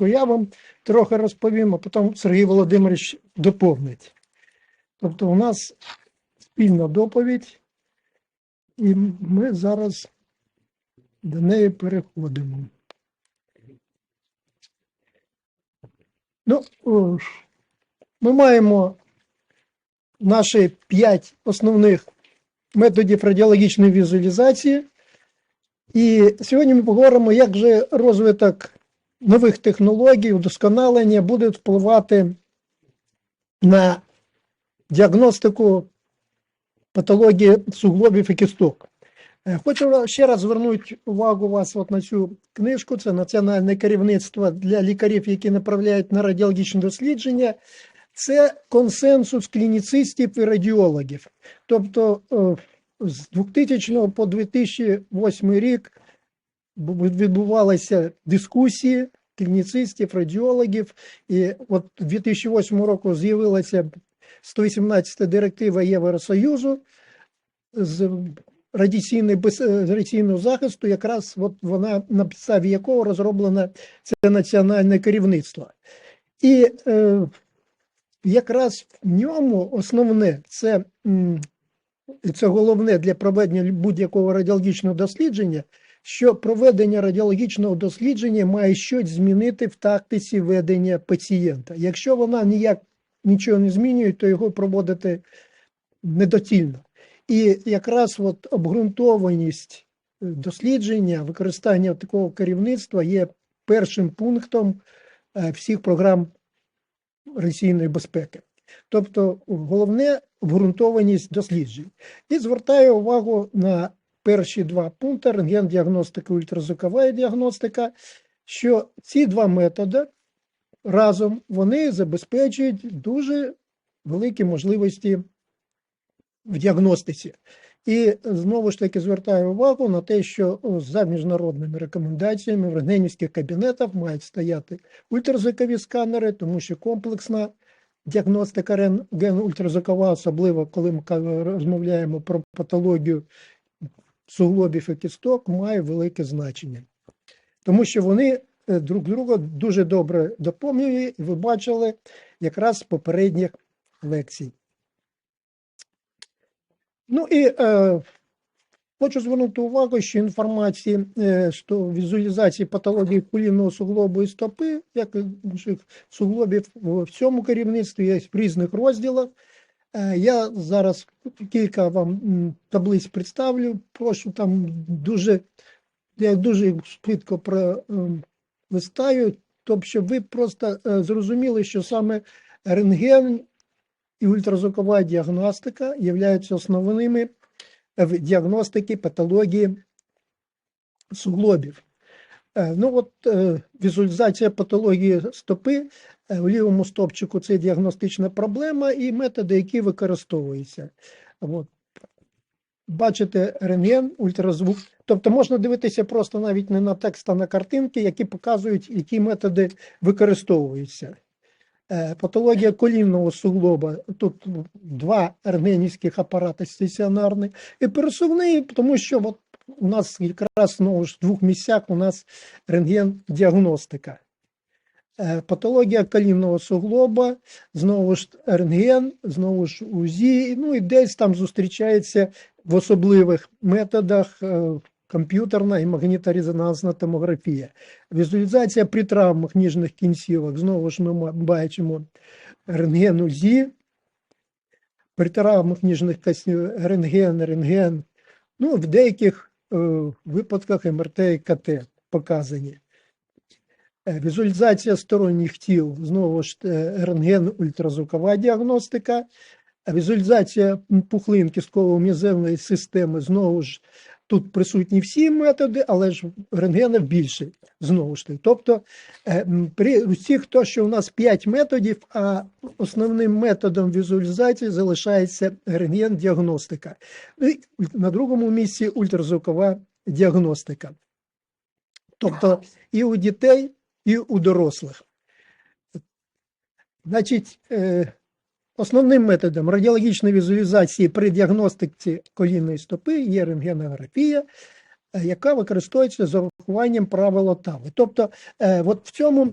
Спочатку я вам трохи розповім, а потім Сергій Володимирович доповнить. Тобто у нас спільна доповідь, і ми зараз до неї переходимо. Ну, ми маємо наші п'ять основних методів радіологічної візуалізації. І сьогодні ми поговоримо, як же розвиток нових технологій, удосконалення буде впливати на діагностику патології суглобів і кісток. Е, Хочу ще раз звернути увагу вас от на цю книжку. Це національне керівництво для лікарів, які направляють на радіологічне дослідження. Це консенсус клініцистів і радіологів. Тобто е, з 2000 по 2008 рік відбувалися дискусії клініцистів, радіологів. І от 2008 року з'явилася 118 директива Євросоюзу з радіаційної без- е, радіаційного захисту, якраз от вона на підставі якого розроблено це національне керівництво. І е, якраз в ньому основне це, це головне для проведення будь-якого радіологічного дослідження, що проведення радіологічного дослідження має щось змінити в тактиці ведення пацієнта. Якщо вона ніяк нічого не змінює, то його проводити недоцільно. І якраз от обґрунтованість е, дослідження, використання такого керівництва є першим пунктом е, всіх програм радіаційної безпеки. Тобто головне обґрунтованість досліджень. І звертаю увагу на перші два пункти рентген-діагностика, ультразвукова діагностика, що ці два методи разом вони забезпечують дуже великі можливості в діагностиці. І знову ж таки звертаю увагу на те, що за міжнародними рекомендаціями в рентгенівських кабінетах мають стояти ультразвукові сканери, тому що комплексна діагностика рентген ультразвукова, особливо коли ми розмовляємо про патологію суглобів і кісток, має велике значення. Тому що вони е, друг друга дуже добре доповнюють, і ви бачили якраз з попередніх лекцій. Ну і е, хочу звернути увагу, що інформації е, що візуалізації патології колінного суглобу і стопи, як інших суглобів в цьому керівництві є в різних розділах. Е, я зараз кілька вам таблиць представлю. Прошу там дуже, я дуже швидко пролистаю, тобто, щоб ви просто е, зрозуміли, що саме рентген і ультразвукова діагностика являються основними в діагностиці патології суглобів. Е, Ну от е, візуалізація патології стопи е, у лівому стопчику це діагностична проблема і методи, які використовуються. От. Бачите рентген, ультразвук. Тобто можна дивитися просто навіть не на текст, а на картинки, які показують, які методи використовуються. Патологія колінного суглоба. Тут два рентгенівських апарати стаціонарні. І пересувний, тому що от у нас якраз знову ж в двох місцях у нас рентген-діагностика. Е, Патологія колінного суглоба, знову ж рентген, знову ж УЗІ, ну і десь там зустрічається в особливих методах е, комп'ютерна і магніторезонансна томографія. Візуалізація при травмах ніжних кінцівок. Знову ж ми бачимо рентген УЗІ, при травмах ніжних кінцівок рентген, рентген. Ну, в деяких е, випадках МРТ і КТ показані. Е, Візуалізація сторонніх тіл, знову ж е, рентген, ультразвукова діагностика, візуалізація пухлин кістково-м'язевної системи, знову ж тут присутні всі методи, але ж рентгена більше, знову ж таки. Тобто е, при усіх то, що у нас 5 методів, а основним методом візуалізації залишається рентген-діагностика. На другому місці ультразвукова діагностика. Тобто і у дітей, і у дорослих. Значить, е, основним методом радіологічної візуалізації при діагностиці колінної стопи є рентгенографія, е, яка використовується з урахуванням правил Отави. Тобто, е, от в цьому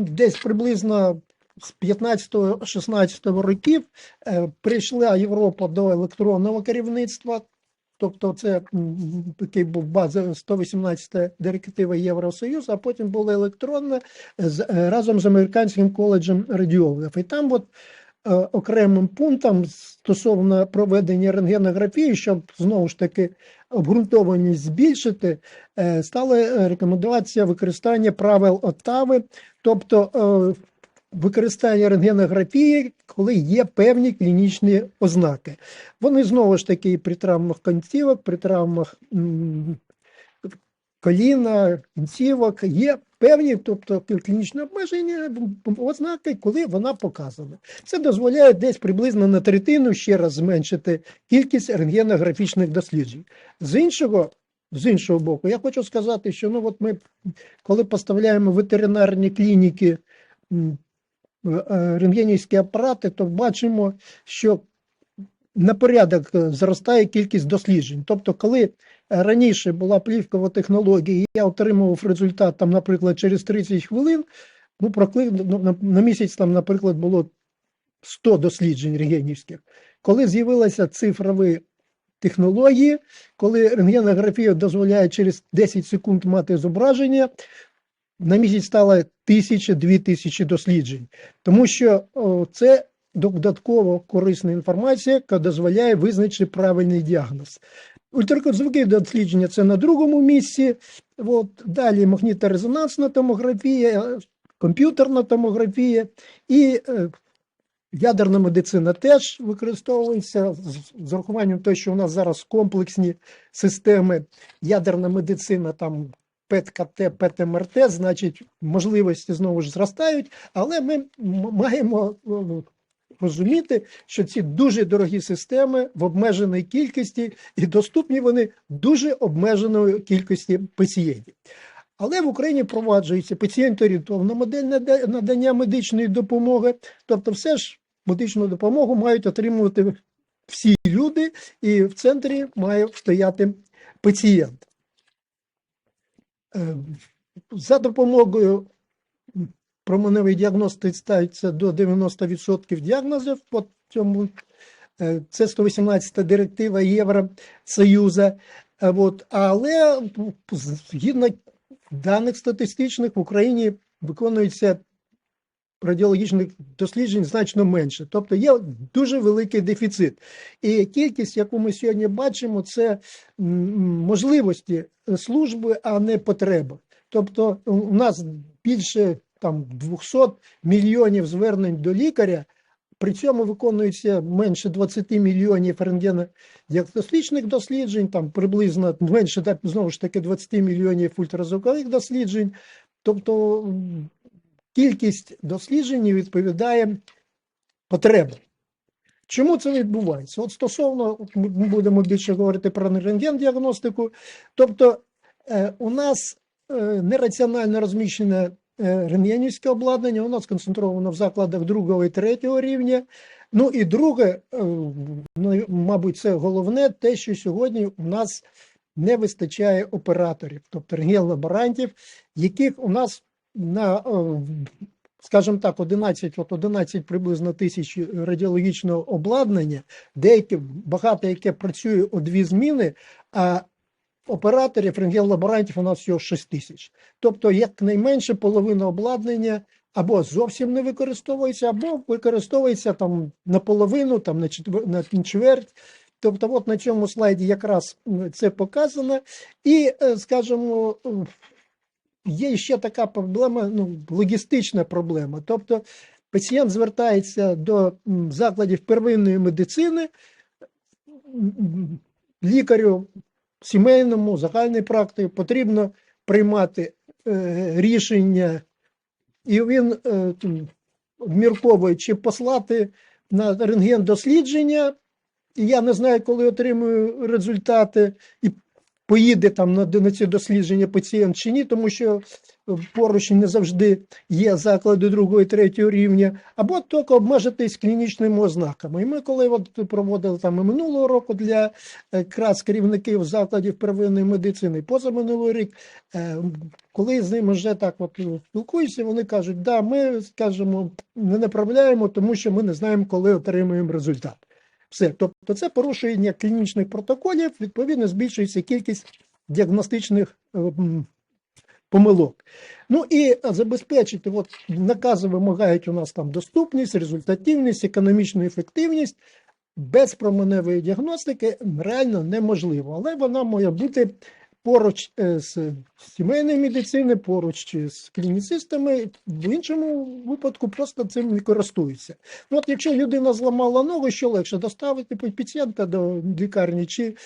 десь приблизно з 15-16 років е, прийшла Європа до електронного керівництва. Тобто це такий був база 118 директива Євросоюзу, а потім була електронна разом з американським коледжем радіологів. І там от окремим пунктом стосовно проведення рентгенографії, щоб знову ж таки обґрунтованість збільшити, е, стала е, рекомендація використання правил Оттави, тобто е, використання рентгенографії, коли є певні клінічні ознаки. Вони знову ж таки при травмах кінцівок, при травмах коліна, кінцівок є певні, тобто клінічні обмеження, ознаки, коли вона показана. Це дозволяє десь приблизно на третину ще раз зменшити кількість рентгенографічних досліджень. З іншого, з іншого боку, я хочу сказати, що ну от ми, коли поставляємо ветеринарні клініки е, рентгенівські апарати, то бачимо, що на порядок е, зростає кількість досліджень. Тобто, коли раніше була плівкова технологія, і я отримував результат, там, наприклад, через 30 хвилин, ну, прокли... ну, на, місяць, там, наприклад, було 100 досліджень рентгенівських. Коли з'явилися цифрові технології, коли рентгенографія дозволяє через 10 секунд мати зображення, на місяць стало тисячі-дві тисячі досліджень. Тому що о, це додатково корисна інформація, яка дозволяє визначити правильний діагноз. Ультразвукові дослідження це на другому місці. От, далі магніторезонансна томографія, комп'ютерна томографія і е, ядерна медицина теж використовується з, з урахуванням того, що у нас зараз комплексні системи ядерна медицина там. ПЕТ-КТ, ПЕТ-МРТ, значить, можливості знову ж зростають, але ми маємо е, розуміти, що ці дуже дорогі системи в обмеженій кількості і доступні вони дуже обмеженої кількості пацієнтів. Але в Україні впроваджується пацієнторієнтовна модель нада- надання медичної допомоги. Тобто, все ж медичну допомогу мають отримувати всі люди, і в центрі має стояти пацієнт. Е, За допомогою променевої діагностики ставиться до 90% діагнозів по цьому. е, Це 118 директива Євросоюзу. Е, От, але згідно даних статистичних в Україні виконується радіологічних досліджень значно менше. Тобто є дуже великий дефіцит. І кількість, яку ми сьогодні бачимо, це можливості служби, а не потреба. Тобто у нас більше там 200 мільйонів звернень до лікаря, при цьому виконується менше 20 мільйонів рентгенодіагностичних досліджень, там приблизно менше знову ж таки 20 мільйонів ультразвукових досліджень. Тобто кількість досліджень відповідає потребам. Чому це відбувається? От стосовно ми будемо більше говорити про рентген-діагностику. Тобто е, у нас е, нераціонально розміщене е, рентгенівське обладнання, воно сконцентровано в закладах другого і третього рівня. Ну і друге, е, ну, мабуть, це головне, те, що сьогодні у нас не вистачає операторів, тобто рентген-лаборантів, яких у нас на, е, скажімо так, 11, от 11 приблизно тисяч радіологічного обладнання, деякі, багато яке працює у дві зміни, а операторів, рентген-лаборантів у нас всього 6 тисяч. Тобто, якнайменше половина обладнання або зовсім не використовується, або використовується там наполовину, там на четвер- на чверть. Тобто, от на цьому слайді якраз це показано. І, е, скажімо, є ще така проблема, ну, логістична проблема. Тобто, пацієнт звертається до закладів первинної медицини, лікарю сімейному, загальній практиці потрібно приймати е, рішення, і він е, чи послати на рентген дослідження, і я не знаю, коли отримую результати, і поїде там на, на ці дослідження пацієнт чи ні, тому що е, поруч не завжди є заклади другого і третього рівня, або тільки обмежитись клінічними ознаками. І ми, коли от проводили там і минулого року для е, якраз керівників закладів первинної медицини, позаминулий рік, е, коли з ними вже так от е, спілкуюся, вони кажуть, да, ми скажімо, не направляємо, тому що ми не знаємо, коли отримуємо результат. Все, тобто це порушення клінічних протоколів, відповідно, збільшується кількість діагностичних е, помилок. Ну і забезпечити, от накази вимагають у нас там доступність, результативність, економічну ефективність. Без променевої діагностики реально неможливо, але вона має бути поруч е, з сімейної медицини, поруч з клініцистами, в іншому випадку просто цим не користуються. Ну, от якщо людина зламала ногу, що легше доставити пацієнта до лікарні чи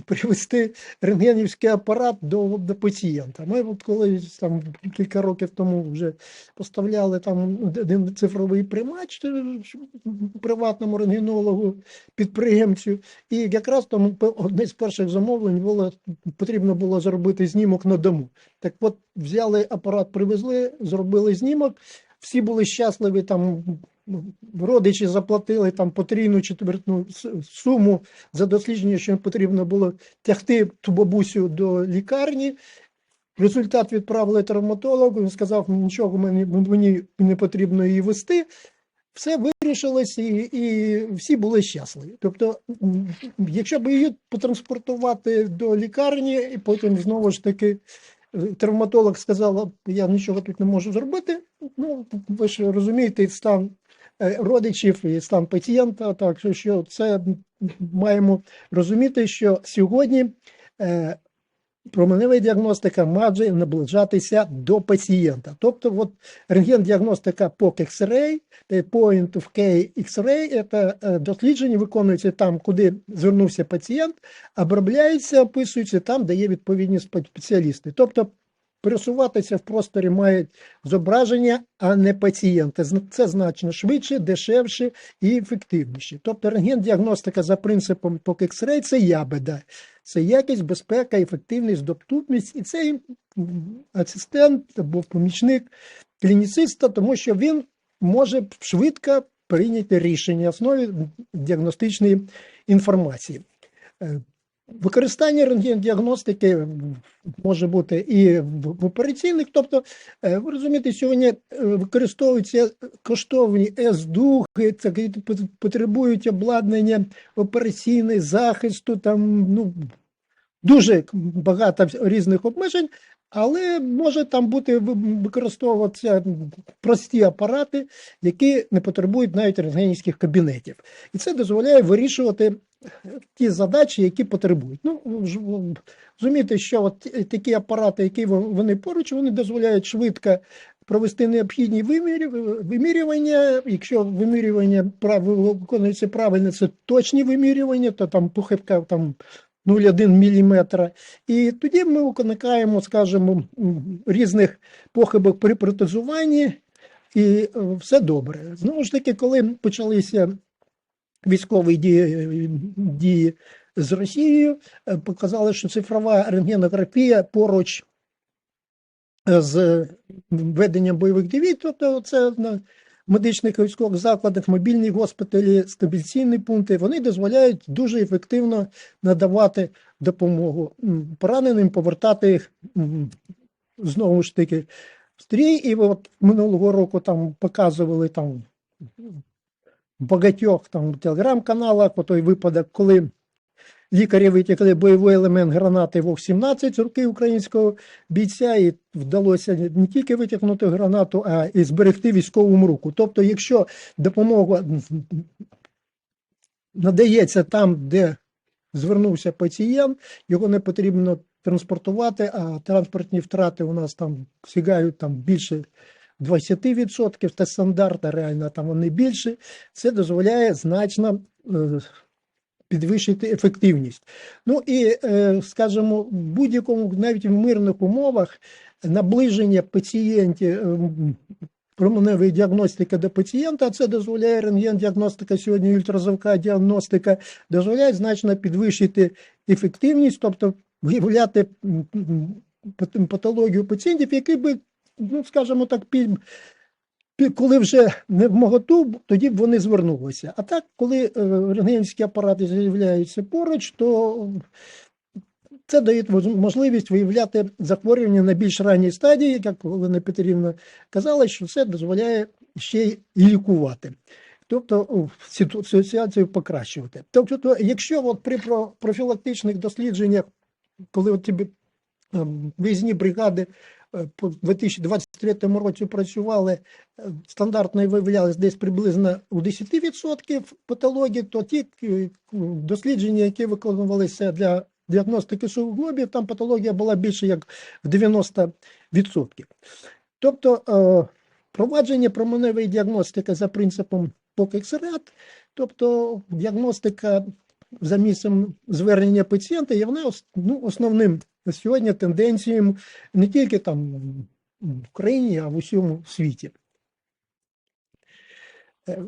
привезти рентгенівський апарат до, до пацієнта. Ми от колись там кілька років тому вже поставляли там один цифровий приймач е, приватному рентгенологу, підприємцю, і якраз там одне з перших замовлень було потрібно було зробити знімок на дому. Так от взяли апарат, привезли, зробили знімок. Всі були щасливі, там родичі заплатили там потрійну четвертну суму за дослідження, що потрібно було тягти ту бабусю до лікарні. Результат відправили травматологу, він сказав, нічого мені, мені не потрібно її вести. Все вирішилось, і і всі були щасливі. Тобто, якщо б її потранспортувати до лікарні, і потім знову ж таки травматолог сказав, я нічого тут не можу зробити. Ну, ви ж розумієте, стан родичів і стан пацієнта. Так що це маємо розуміти, що сьогодні променева діагностика може наближатися до пацієнта. Тобто, от рентген-діагностика POC X-ray, Point of K X-ray, це дослідження виконується там, куди звернувся пацієнт, обробляється, описується там, де є відповідні спеціалісти. Тобто пересуватися в просторі мають зображення, а не пацієнти. Це значно швидше, дешевше і ефективніше. Тобто рентген-діагностика за принципом POC X-ray – це ябеда. Це якість, безпека, ефективність, доступність. І цей асистент або помічник клініциста, тому що він може швидко прийняти рішення на основі діагностичної інформації. Використання рентген-діагностики може бути і в операційних, тобто, ви розумієте, сьогодні використовуються коштовні С-дуги, потребують обладнання операційне, захисту, там ну, дуже багато різних обмежень, але може там бути використовуватися прості апарати, які не потребують навіть рентгенівських кабінетів. І це дозволяє вирішувати ті задачі, які потребують. Ну, розумієте, що от такі апарати, які вони поруч, вони дозволяють швидко провести необхідні вимірювання. Якщо вимірювання виконується правильно, це точні вимірювання, то там похибка там 0,1 мм. І тоді ми уникаємо, скажімо, різних похибок при протезуванні, і все добре. Знову ж таки, коли почалися військові дії, дії з Росією, показали, що цифрова рентгенографія поруч з веденням бойових дій, тобто це медичних військових закладах, мобільні госпіталі, стабіляційні пункти, вони дозволяють дуже ефективно надавати допомогу пораненим, повертати їх знову ж таки в стрій. І от минулого року там показували там багатьох там телеграм-каналах той випадок, коли лікарі витягли бойовий елемент гранати ВОК-17 з руки українського бійця, і вдалося не тільки витягнути гранату, а і зберегти військовому руку. Тобто, якщо допомога надається там, де звернувся пацієнт, його не потрібно транспортувати, а транспортні втрати у нас там сягають там більше 20%, це стандарт, а реально там вони більше. Це дозволяє значно підвищити ефективність. Ну і, скажімо, в будь-якому, навіть в мирних умовах, наближення пацієнтів. Променевої діагностики до пацієнта, це дозволяє рентген-діагностика, сьогодні ультразвука діагностика, дозволяє значно підвищити ефективність, тобто виявляти патологію пацієнтів, які би, ну скажімо так, коли вже не в моготу, тоді б вони звернулися. А так, коли е, рентгенівські апарати з'являються поруч, то це дає можливість виявляти захворювання на більш ранній стадії, як Олена Петрівна казала, що це дозволяє ще й лікувати. Тобто ситуацію покращувати. Тобто, якщо от при профілактичних дослідженнях, коли от тобі ем, виїзні бригади по 2023 році працювали, е, стандартно виявлялись десь приблизно у 10% патології, то ті е, дослідження, які виконувалися для діагностики суглобів, там патологія була більше як в 90%. Тобто е, провадження променевої діагностики за принципом ПОК-ексерат, тобто діагностика за місцем звернення пацієнта є вона ну, основним сьогодні тенденцією не тільки там в Україні, а в усьому світі. Е,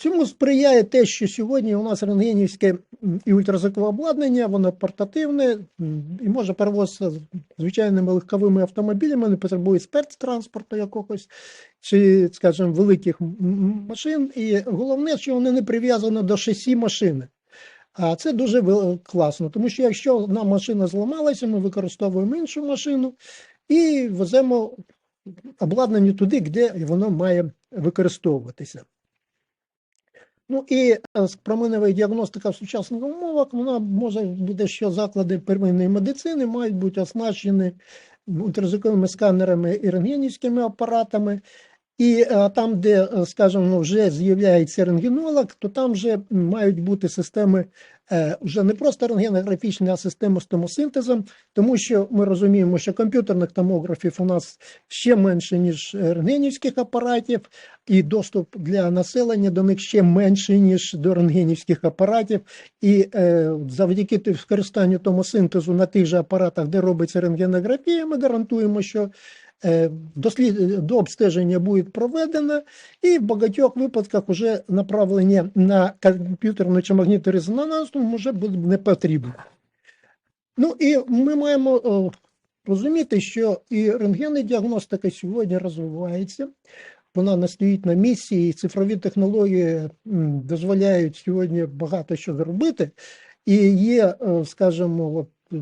Цьому сприяє те, що сьогодні у нас рентгенівське і ультразвукове обладнання, воно портативне і може перевозитися звичайними легковими автомобілями, не потребує спецтранспорту якогось чи, скажімо, великих машин. І головне, що вони не прив'язані до шасі машини. А це дуже класно, тому що якщо одна машина зламалася, ми використовуємо іншу машину і веземо обладнання туди, де воно має використовуватися. Ну і е, променева діагностика в сучасних умовах, вона може бути, що заклади первинної медицини мають бути оснащені ультразвуковими сканерами і рентгенівськими апаратами. І е, там, де, е, скажімо, вже з'являється рентгенолог, то там вже мають бути системи е, вже не просто рентгенографічні, а системи з томосинтезом, тому що ми розуміємо, що комп'ютерних томографів у нас ще менше, ніж рентгенівських апаратів, і доступ для населення до них ще менший, ніж до рентгенівських апаратів. І завдяки використанню томосинтезу на тих же апаратах, де робиться рентгенографія, ми гарантуємо, що дослід... до обстеження буде проведено, і в багатьох випадках вже направлення на комп'ютерну чи магнітну резонансу вже буде не потрібно. Ну і ми маємо е, розуміти, що і рентгенна діагностика сьогодні розвивається. Вона не стоїть на місці, і цифрові технології дозволяють сьогодні багато що зробити. І є, е, скажімо, от, е,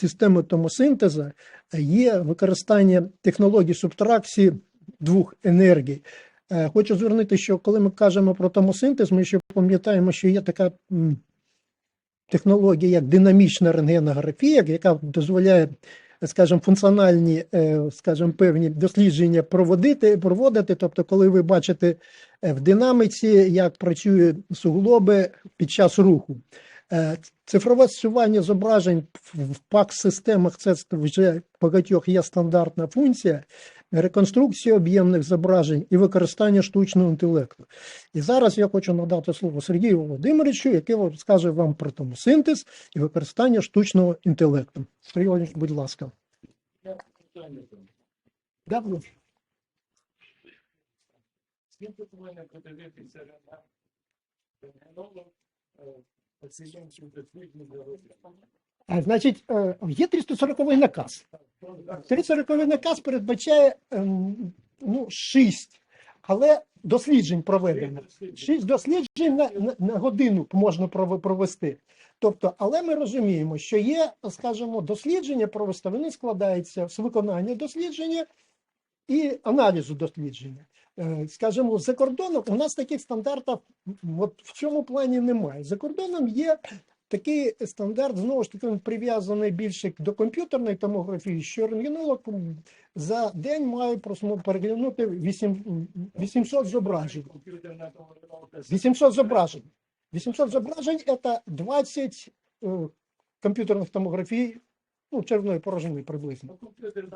системи томосинтезу, є використання технологій субтракції двох енергій. Е, Хочу звернути, що коли ми кажемо про томосинтез, ми ще пам'ятаємо, що є така технологія, як динамічна рентгенографія, яка дозволяє, скажімо, функціональні, е, скажімо, певні дослідження проводити, проводити. Тобто, коли ви бачите е, в динаміці, як працює суглоби під час руху. Е, Цифрове зсування зображень в ПАК-системах це вже багатьох є стандартна функція реконструкції об'ємних зображень і використання штучного інтелекту. І зараз я хочу надати слово Сергію Володимировичу, який вам скаже вам про томосинтез і використання штучного інтелекту. Сергій Володимирович, будь ласка. Будь ласка. Повинен Значить, е, є 340 наказ. 340 наказ передбачає ем, ну, 6, але досліджень проведено. Шість досліджень на, на, на годину можна провести. Тобто, але ми розуміємо, що є, скажімо, дослідження провести, вони складаються з виконання дослідження і аналізу дослідження. Е, Скажімо, за кордоном у нас таких стандартів от в цьому плані немає. За кордоном є такий стандарт, знову ж таки, він прив'язаний більше до комп'ютерної томографії, що рентгенолог за день має переглянути 8, 800 зображень. 800 зображень. 800 зображень – это 20 э, комп'ютерних томографій, ну, червної порожнини приблизно.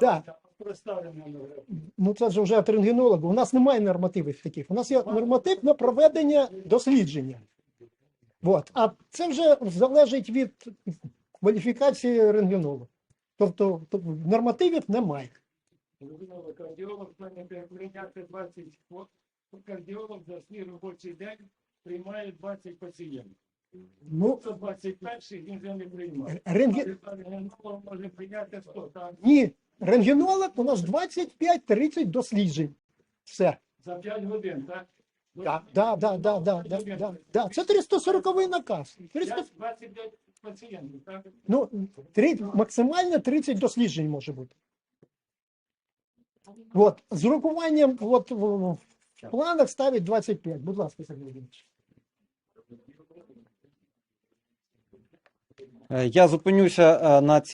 Да. Ну, це ж вже від рентгенолога. У нас немає нормативів таких. У нас є норматив на проведення дослідження. От. А це вже залежить від кваліфікації рентгенолога. Тобто, тобто нормативів немає. Кардіолог прийняти 20 хво- Кардіолог за свій робочий день приймає 20 пацієнтів. Ну, 121 він вже не приймає. рентген... Рентгенолог може прийняти 100, так? ні, рентгенолог у нас 25-30 досліджень. Все. За 5 годин, так? Да, да, да, да, да, да, да, да. Це 340 наказ. 300... 25 пацієнтів, так? Ну, три, максимально 30 досліджень може бути. От, з урахуванням от, в планах ставить 25. Будь ласка, Сергій Володимирович. Я зупинюся на на